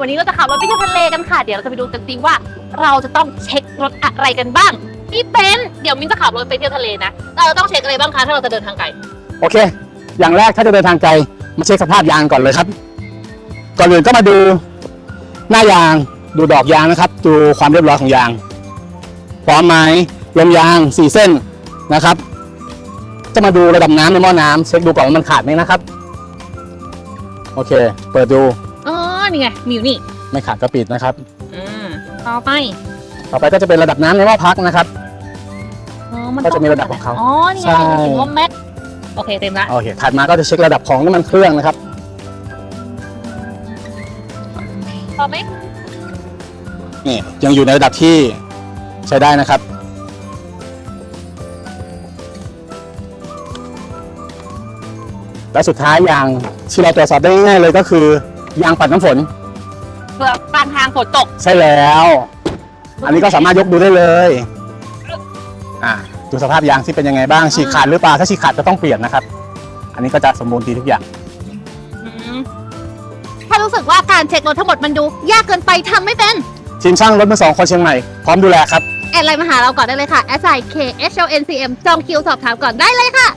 วันนี้เราจะขับรถไปเที่ยวทะเลกันค่ะ เดี๋ยวเราจะไปดูกันสิว่า เราจะต้องเช็ครถอะไรกันบ้างพี่เต้นเดี๋ยวมิ้นจะขับรถไปเที่ยวทะเลนะเราต้องเช็คอะไรบ้างคะถ้าเราจะเดินทางไกลโอเค อย่างแรกถ้าจะเดินทางไกลมาเช็คสภาพยางก่อนเลยครับ ก่อนอื่นก็มาดูหน้ายางดูดอกยางนะครับ ดูความเรียบร้อยของยาง พร้อมไหมลมยางสี่เส้นนะครับ จะมาดูระดับน้ำในหม้อน้ำเช็คดูก่อนว่ามันขาดไหมนะครับ โอเค เปิดดู นี่ไง มีอยู่นี่ ไม่ขาดก็ปิดนะครับอืมต่อไป ต่อไปก็จะเป็นระดับน้ำในหม้อพักนะครับ อ๋อ มันก็จะมีระดับของเขาอ๋อ นี่ไงใช่มีถึงว่าแม็กโอเค เต็มละ โอเค ถัดมาก็จะเช็คระดับของน้ำมันเครื่องนะครับพอไหมนี่ยังอยู่ในระดับที่ใช้ได้นะครับ และสุดท้ายยางที่เราตรวจสอบได้ง่ายๆเลยก็คือ ยางปัดน้ำฝนเพื่อกลางทางฝนตกใช่แล้ว อันนี้ก็สามารถยกดูได้เลย อ่า ดูสภาพยางที่เป็นยังไงบ้าง ฉีกขาดหรือเปล่า ถ้าฉีกขาดก็ต้องเปลี่ยนนะครับ อันนี้ก็จะสมบูรณ์ดีทุกอย่างถ้ารู้สึกว่าการเช็ครถทั้งหมดมันดู ยากเกินไปทำไม่เป็น ทีมช่างรถมือสองคนเชียงใหม่ พร้อมดูแลครับ แอดไลน์มาหาเราก่อนได้เลยค่ะ s i k h l n c m จองคิวสอบถามก่อนได้เลยค่ะ